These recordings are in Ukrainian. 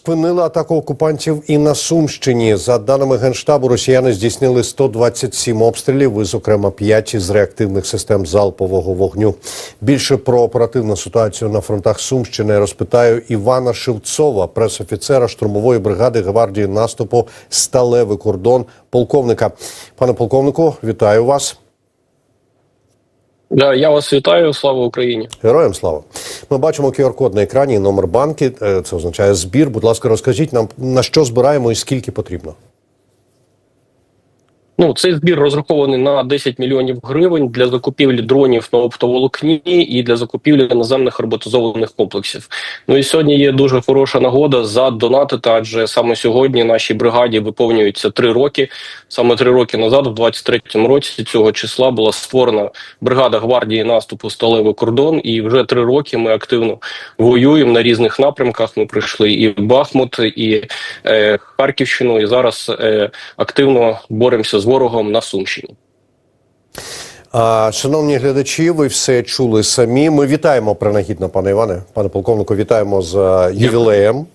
спинили атаку окупантів і на Сумщині. За даними генштабу, росіяни здійснили 127 обстрілів, і, зокрема, 5 із реактивних систем залпового вогню. Більше про оперативну ситуацію на фронтах Сумщини розпитаю Івана Шевцова, пресофіцера штурмової бригади гвардії наступу Сталевий кордон полковника. Пане полковнику, вітаю вас. Я вас вітаю. Слава Україні. Героям слава. Ми бачимо QR-код на екрані, номер банки. Е, Це означає збір. Будь ласка, розкажіть нам на що збираємо і скільки потрібно. Ну цей збір розрахований на 10 мільйонів гривень для закупівлі дронів на оптоволокні і для закупівлі наземних роботизованих комплексів. Ну і сьогодні є дуже хороша нагода задонатити, адже саме сьогодні нашій бригаді виповнюється три роки. Саме три роки назад, в 23-му році, цього числа була створена бригада гвардії наступу Сталевий кордон. І вже три роки ми активно воюємо на різних напрямках. Ми пройшли і Бахмут, і е, Харківщину, і зараз е, активно боремося з ворогом на Сумщині. Шановні глядачі, ви все чули самі. Ми вітаємо принагідно, пане Іване, пане полковнику. Вітаємо з е, ювілеєм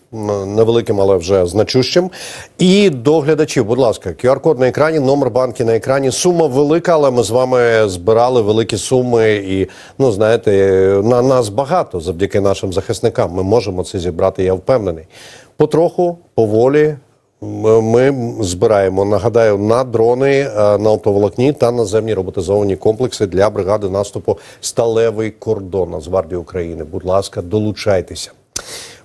невеликим, але вже значущим. І до глядачів, будь ласка, QR-код на екрані, номер банки на екрані. Сума велика, але ми з вами збирали великі суми. І ну знаєте, на нас багато завдяки нашим захисникам. Ми можемо це зібрати. Я впевнений. Потроху, поволі. Ми збираємо, нагадаю, на дрони, е, на оптоволокні та наземні роботизовані комплекси для бригади наступу Сталевий кордон Нацгвардії України. Будь ласка, долучайтеся.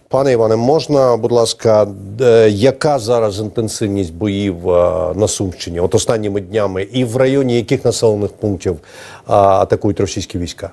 Пане Іване, можна, будь ласка, е, яка зараз інтенсивність боїв е, на Сумщині? От останніми днями, і в районі яких населених пунктів атакують російські війська?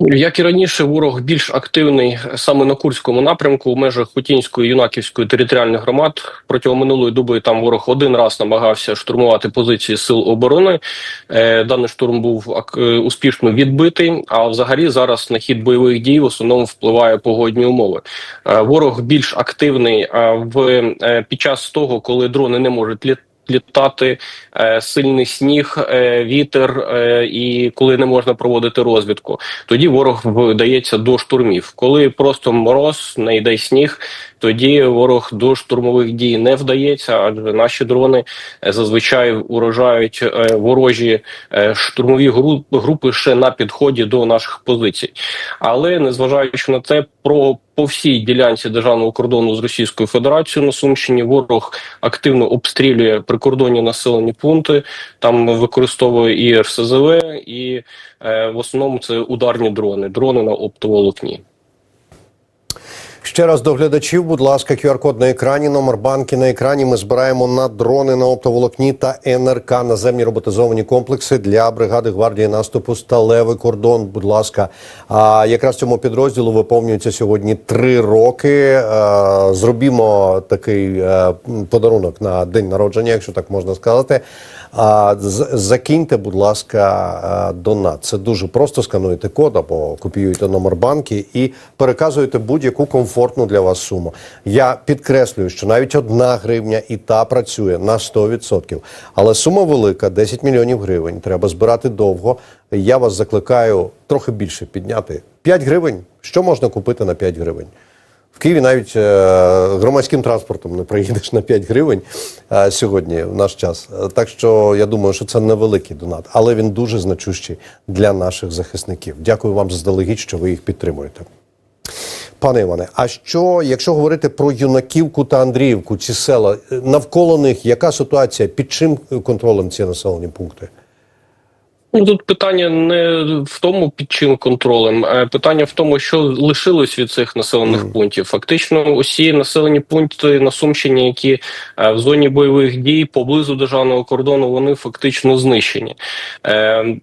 Як і раніше, ворог більш активний саме на Курському напрямку у межах Хотінської юнаківської територіальних громад. Протягом минулої доби там ворог один раз намагався штурмувати позиції сил оборони. Е, Даний штурм був е, успішно відбитий. А взагалі зараз на хід бойових дій в основному впливає погодні умови. Е, Ворог більш активний в під час того, коли дрони не можуть літати. Літати е, сильний сніг, е, вітер, е, і коли не можна проводити розвідку, тоді ворог вдається до штурмів. Коли просто мороз, не йде сніг, тоді ворог до штурмових дій не вдається, адже наші дрони е, зазвичай уражають е, ворожі е, штурмові групи ще на підході до наших позицій. Але незважаючи на це, про по всій ділянці державного кордону з Російською Федерацією на Сумщині ворог активно обстрілює прикордонні населені пункти. Там використовує і РСЗВ, і е, в основному це ударні дрони, дрони на оптоволокні. Ще раз до глядачів, будь ласка, QR-код на екрані, номер банки на екрані. Ми збираємо на дрони на оптоволокні та НРК наземні роботизовані комплекси для бригади гвардії наступу Сталевий кордон. Будь ласка, а якраз цьому підрозділу виповнюється сьогодні три роки. Зробімо такий е, подарунок на день народження, якщо так можна сказати. Закиньте, будь ласка, донат. Це дуже просто скануєте код або копіюєте номер банки і переказуєте будь-яку комфортну для вас суму. Я підкреслюю, що навіть одна гривня і та працює на 100%. Але сума велика 10 мільйонів гривень. Треба збирати довго. Я вас закликаю трохи більше підняти. 5 гривень. Що можна купити на 5 гривень? В Києві навіть е, громадським транспортом не проїдеш на 5 гривень е, сьогодні в наш час. Е, Так що я думаю, що це невеликий донат, але він дуже значущий для наших захисників. Дякую вам заздалегідь, що ви їх підтримуєте. Пане Іване, а що, якщо говорити про юнаківку та Андріївку, ці села навколо них, яка ситуація? Під чим контролем ці населені пункти? Ну тут питання не в тому, під чим контролем, а питання в тому, що лишилось від цих населених Мгм. пунктів. Фактично, усі населені пункти на Сумщині, які е, в зоні бойових дій поблизу державного кордону, вони фактично знищені. Е,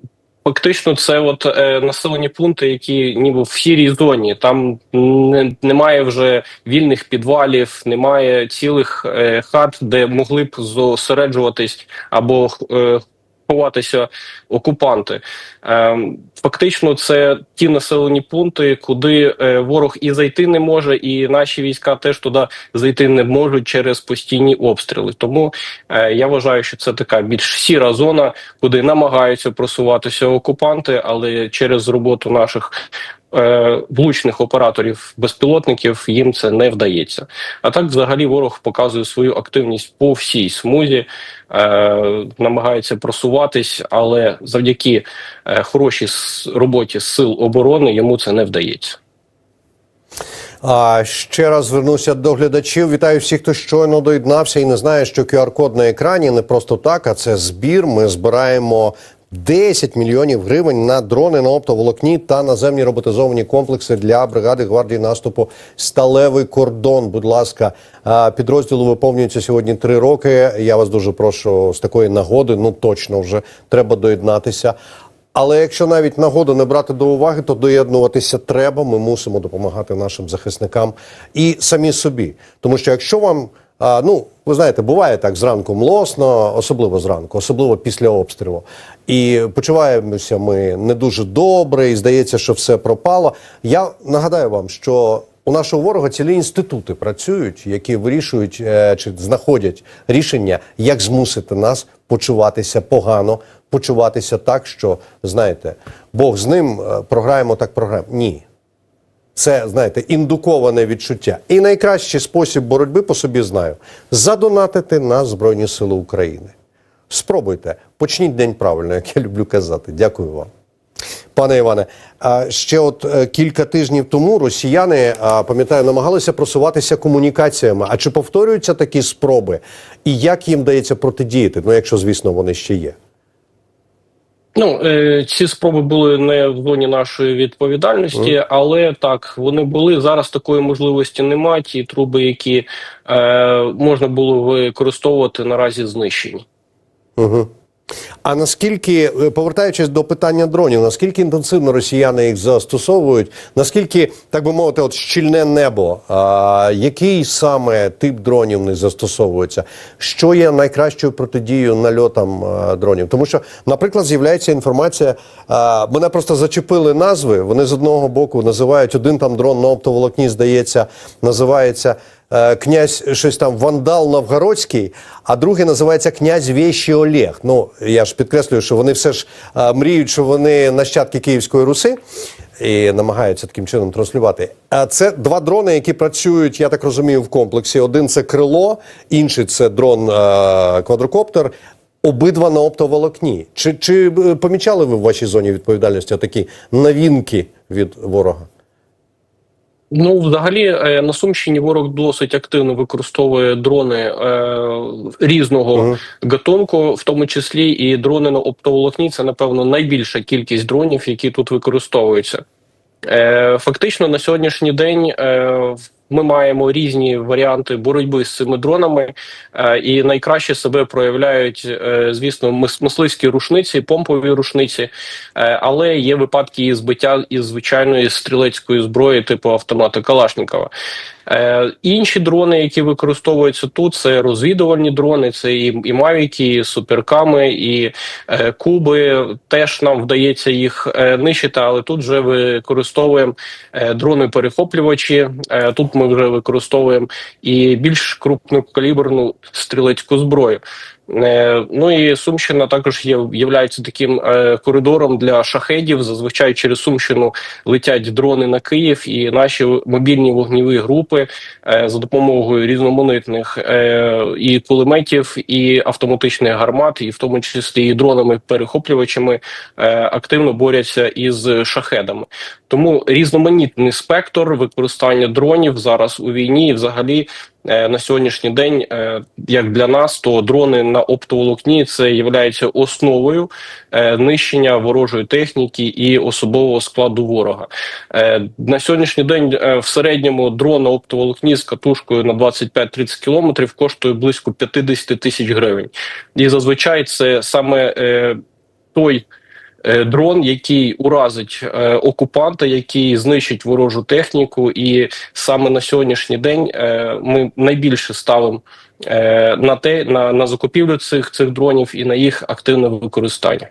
Фактично, це от е, населені пункти, які ніби в сірій зоні. Там не, немає вже вільних підвалів, немає цілих е, хат, де могли б зосереджуватись або е, ховатися окупанти. Е, фактично, це ті населені пункти, куди е, ворог і зайти не може, і наші війська теж туди зайти не можуть через постійні обстріли. Тому е, я вважаю, що це така більш сіра зона, куди намагаються просуватися окупанти, але через роботу наших влучних операторів безпілотників їм це не вдається. А так, взагалі, ворог показує свою активність по всій смузі, е, намагається просуватись, але завдяки е, хорошій роботі сил оборони йому це не вдається. А ще раз звернуся до глядачів. Вітаю всіх, хто щойно доєднався і не знає, що QR-код на екрані не просто так, а це збір. Ми збираємо 10 мільйонів гривень на дрони на оптоволокні та наземні роботизовані комплекси для бригади гвардії наступу Сталевий кордон. Будь ласка, підрозділу виповнюється сьогодні три роки. Я вас дуже прошу з такої нагоди. Ну точно вже треба доєднатися. Але якщо навіть нагоду не брати до уваги, то доєднуватися треба. Ми мусимо допомагати нашим захисникам і самі собі. Тому що якщо вам, ну ви знаєте, буває так зранку млосно, особливо зранку, особливо після обстрілу, і почуваємося ми не дуже добре, і здається, що все пропало. Я нагадаю вам, що у нашого ворога цілі інститути працюють, які вирішують е, чи знаходять рішення, як змусити нас почуватися погано, почуватися так, що знаєте, Бог з ним е, програємо, так програємо. Ні. Це, знаєте, індуковане відчуття. І найкращий спосіб боротьби по собі знаю задонатити на Збройні Сили України. Спробуйте, почніть день правильно, як я люблю казати. Дякую вам. Пане Іване, ще от е, кілька тижнів тому росіяни, пам'ятаю, намагалися просуватися комунікаціями. А чи повторюються такі спроби? І як їм дається протидіяти? Ну, якщо, звісно, вони ще є. Ну, е, ці спроби були не в зоні нашої відповідальності, але так вони були зараз. Такої можливості немає. Ті труби, які е, можна було використовувати наразі знищені. Угу. А наскільки, е, повертаючись до питання дронів, наскільки інтенсивно росіяни їх застосовують? Наскільки, так би мовити, от щільне небо? А, який саме тип дронів не застосовується? Що є найкращою протидією нальотам а, дронів? Тому що, наприклад, з'являється інформація. А, мене просто зачепили назви. Вони з одного боку називають один там дрон на оптоволокні, здається, називається. Е, Князь щось там вандал Новгородський, а другий називається князь Вєщий Олег. Ну я ж підкреслюю, що вони все ж е, мріють, що вони нащадки Київської Руси і намагаються таким чином транслювати. А це два дрони, які працюють, я так розумію, в комплексі. Один це крило, інший це дрон е, квадрокоптер. Обидва на оптоволокні. Чи, чи е, помічали ви в вашій зоні відповідальності такі новинки від ворога? Ну, взагалі, е, на Сумщині ворог досить активно використовує дрони е, різного Мгм. гатунку, в тому числі і дрони на оптоволокні. Це напевно найбільша кількість дронів, які тут використовуються. Е, фактично на сьогоднішній день е, ми маємо різні варіанти боротьби з цими дронами, е, і найкраще себе проявляють, е, звісно, мис- мисливські рушниці, помпові рушниці, е, але є випадки і збиття із звичайної стрілецької зброї, типу автомата Калашникова. Е, інші дрони, які використовуються тут, це розвідувальні дрони, це і, і мавіки, і суперками, і е, куби. Теж нам вдається їх е, нищити, але тут вже використовуємо е, дрони-перехоплювачі. Е, тут ми вже використовуємо і більш крупнокаліберну стрілецьку зброю. Е, Ну і Сумщина також є являється таким е, коридором для шахедів. Зазвичай через Сумщину летять дрони на Київ, і наші мобільні вогневі групи е, за допомогою різноманітних і кулеметів, і автоматичних гармат, і в тому числі і дронами-перехоплювачами е, активно борються із шахедами. Тому різноманітний спектр використання дронів зараз у війні, і взагалі на сьогоднішній день, е, як для нас, то дрони на оптоволокні це є основою е, нищення ворожої техніки і особового складу ворога. Е, На сьогоднішній день е, в середньому дрон на оптоволокні з катушкою на 25-30 кілометрів коштує близько 50 тисяч гривень. І зазвичай це саме е, той. Е, Дрон, який уразить е, окупанта, який знищить ворожу техніку, і саме на сьогоднішній день е, ми найбільше ставимо на те на, на закупівлю цих цих дронів і на їх активне використання.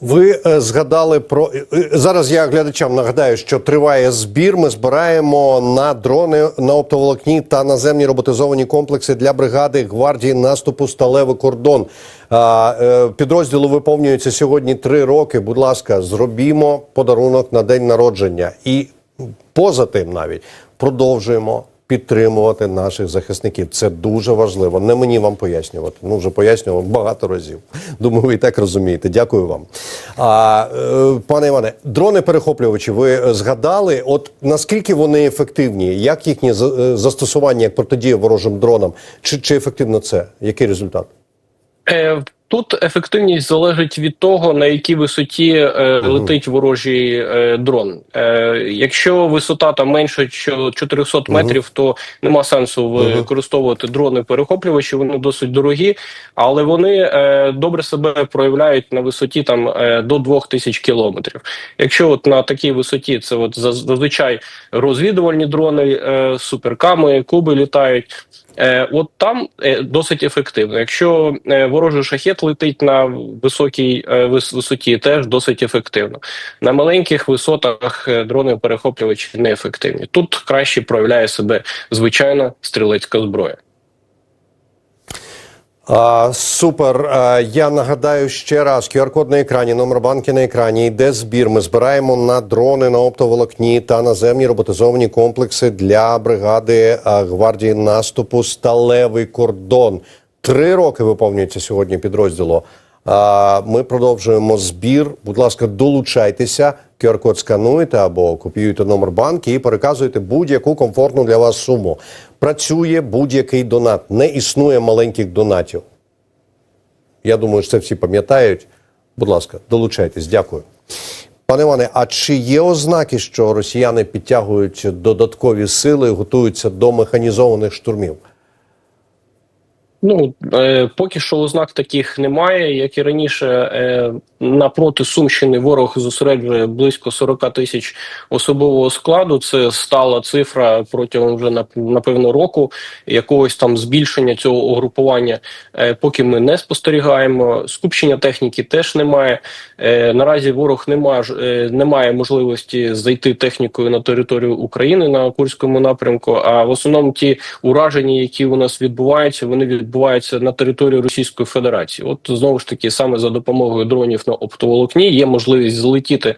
Ви е, згадали про е, е, зараз. Я глядачам нагадаю, що триває збір. Ми збираємо на дрони на оптоволокні та наземні роботизовані комплекси для бригади гвардії наступу Сталевий кордон. Підрозділу виповнюється сьогодні три роки. Будь ласка, зробімо подарунок на день народження і поза тим навіть продовжуємо підтримувати наших захисників. Це дуже важливо. Не мені вам пояснювати. Ну вже пояснював багато разів. Думаю, ви і так розумієте. Дякую вам. А, е, пане Іване, дрони перехоплювачі. Ви е, згадали, от наскільки вони ефективні? Як їхнє е, застосування як протидія ворожим дронам? Чи, чи ефективно це? Який результат? Тут ефективність залежить від того, на якій висоті е, летить ворожий е, дрон. Е, якщо висота там менше чо- 400 метрів, то нема сенсу використовувати дрони перехоплювачі. Вони досить дорогі, але вони е, добре себе проявляють на висоті там е, до 2000 кілометрів. Якщо от на такій висоті це от зазвичай розвідувальні дрони, е, суперками, куби літають. Е, от там е, досить ефективно. Якщо е, ворожий шахет летить на високій е, висоті, теж досить ефективно. На маленьких висотах е, дрони перехоплювачі неефективні. Тут краще проявляє себе звичайна стрілецька зброя. А, супер. А, я нагадаю ще раз: QR-код на екрані, номер банки на екрані. Йде збір. Ми збираємо на дрони, на оптоволокні та наземні роботизовані комплекси для бригади а, гвардії наступу Сталевий кордон. Три роки виповнюється сьогодні підрозділу. Ми продовжуємо збір. Будь ласка, долучайтеся. QR-код скануєте або копіюєте номер банки і переказуєте будь-яку комфортну для вас суму. Працює будь-який донат. Не існує маленьких донатів. Я думаю, що це всі пам'ятають. Будь ласка, долучайтесь. Дякую. Пане Іване, а чи є ознаки, що росіяни підтягують додаткові сили, готуються до механізованих штурмів? Ну е, поки що ознак таких немає. Як і раніше, е, напроти Сумщини ворог зосереджує близько 40 тисяч особового складу. Це стала цифра протягом вже напевно року. Якогось там збільшення цього угрупування, е, поки ми не спостерігаємо. Скупчення техніки теж немає. Е, наразі ворог не має, е, не можливості зайти технікою на територію України на Курському напрямку. А в основному ті ураження, які у нас відбуваються, вони відбуваються на території Російської Федерації. От знову ж таки, саме за допомогою дронів на оптоволокні є можливість злетіти,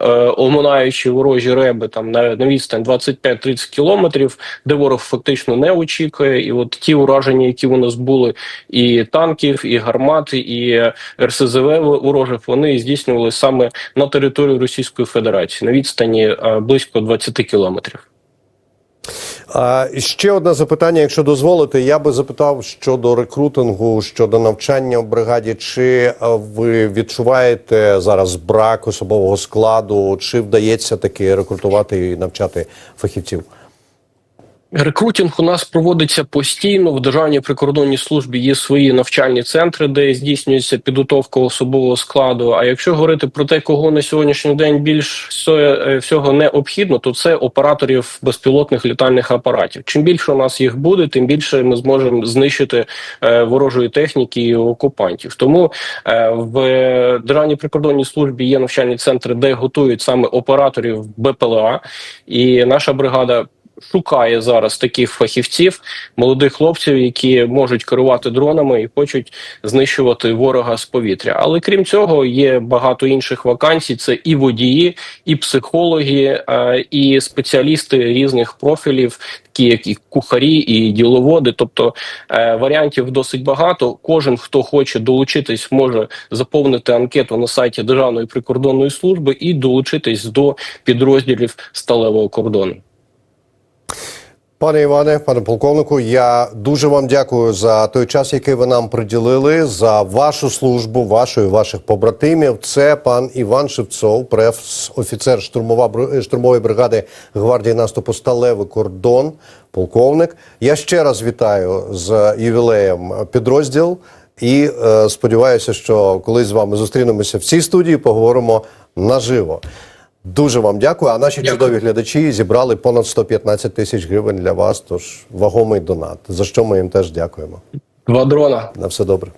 е, оминаючи ворожі реби там на, на відстань 25-30 кілометрів, де ворог фактично не очікує. І от ті ураження, які у нас були, і танків, і гармат, і РСЗВ ворожих, вони здійснювали саме на території Російської Федерації на відстані е, близько 20 кілометрів. А ще одне запитання, якщо дозволите, я би запитав щодо рекрутингу, щодо навчання в бригаді. Чи ви відчуваєте зараз брак особового складу? Чи вдається таки рекрутувати і навчати фахівців? Рекрутинг у нас проводиться постійно. В Державній прикордонній службі є свої навчальні центри, де здійснюється підготовка особового складу. А якщо говорити про те, кого на сьогоднішній день більш всього- е, необхідно, то це операторів безпілотних літальних апаратів. Чим більше у нас їх буде, тим більше ми зможемо знищити е, ворожої техніки і окупантів. Тому е, в Державній прикордонній службі є навчальні центри, де готують саме операторів БПЛА, і наша бригада шукає зараз таких фахівців, молодих хлопців, які можуть керувати дронами і хочуть знищувати ворога з повітря. Але крім цього, є багато інших вакансій: це і водії, і психологи, е, і спеціалісти різних профілів, такі як і кухарі, і діловоди. Тобто е, варіантів досить багато. Кожен, хто хоче долучитись, може заповнити анкету на сайті Державної прикордонної служби і долучитись до підрозділів сталевого кордону. Пане Іване, пане полковнику, я дуже вам дякую за той час, який ви нам приділили, за вашу службу, вашу і ваших побратимів. Це пан Іван Шевцов, прес-офіцер штурмова бр- штурмової бригади гвардії наступу Сталевий кордон, полковник. Я ще раз вітаю з ювілеєм підрозділ і е, сподіваюся, що колись з вами зустрінемося в цій студії, поговоримо наживо. Дуже вам дякую. А наші Дякую. чудові глядачі зібрали понад 115 тисяч гривень для вас. Тож вагомий донат. За що ми їм теж дякуємо. Два дрона. На все добре.